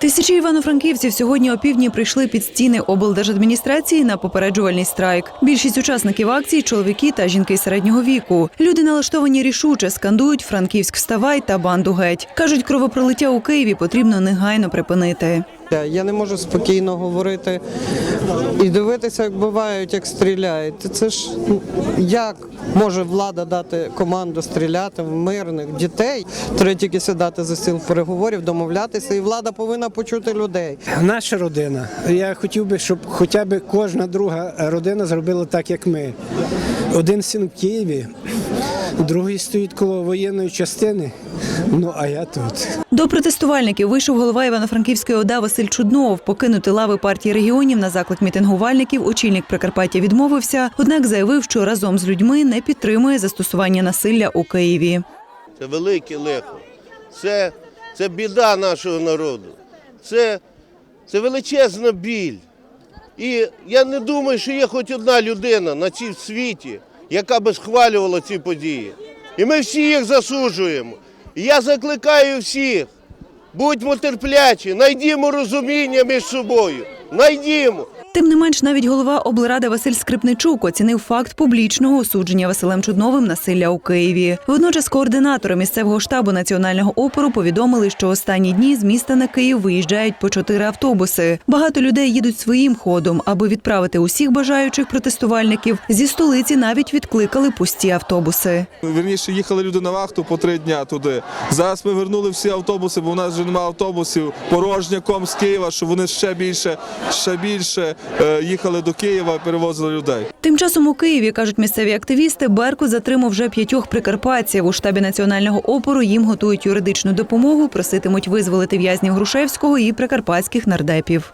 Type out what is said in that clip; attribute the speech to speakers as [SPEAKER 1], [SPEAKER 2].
[SPEAKER 1] Тисячі івано-франківців сьогодні опівдні прийшли під стіни облдержадміністрації на попереджувальний страйк. Більшість учасників акції чоловіки та жінки середнього віку. Люди налаштовані рішуче, скандують Франківськ вставай та банду геть. кажуть, кровопролиття у Києві потрібно негайно припинити.
[SPEAKER 2] Я не можу спокійно говорити і дивитися, як бувають, як стріляють. Це ж як може влада дати команду стріляти в мирних дітей? Треба тільки сідати за стіл переговорів, домовлятися, і влада повинна почути людей.
[SPEAKER 3] Наша родина. Я хотів би, щоб хоча б кожна друга родина зробила так, як ми. Один син в Києві, другий стоїть коло воєнної частини. Ну а я тут.
[SPEAKER 1] До протестувальників вийшов голова Івано-Франківської ОДА Василь Чуднов. Покинути лави партії регіонів на заклик мітингувальників очільник Прикарпаття відмовився, однак заявив, що разом з людьми не підтримує застосування насилля у Києві.
[SPEAKER 4] Це велике лихо. Це, це біда нашого народу. Це, це величезна біль. І я не думаю, що є хоч одна людина на цій світі, яка би схвалювала ці події. І ми всі їх засуджуємо. І я закликаю всіх, будьмо терплячі, найдімо розуміння між собою. Найдімо.
[SPEAKER 1] Тим не менш, навіть голова облради Василь Скрипничук оцінив факт публічного осудження Василем Чудновим насилля у Києві. Водночас координатори місцевого штабу національного опору повідомили, що останні дні з міста на Київ виїжджають по чотири автобуси. Багато людей їдуть своїм ходом, аби відправити усіх бажаючих протестувальників. Зі столиці навіть відкликали пусті автобуси.
[SPEAKER 5] Вірніше їхали люди на вахту по три дня туди. Зараз ми вернули всі автобуси, бо у нас вже немає автобусів. Порожняком з Києва, щоб вони ще більше, ще більше їхали до Києва перевозили людей.
[SPEAKER 1] Тим часом у Києві кажуть місцеві активісти, Беркут затримав вже п'ятьох прикарпатців. У штабі національного опору їм готують юридичну допомогу, проситимуть визволити в'язнів Грушевського і прикарпатських нардепів.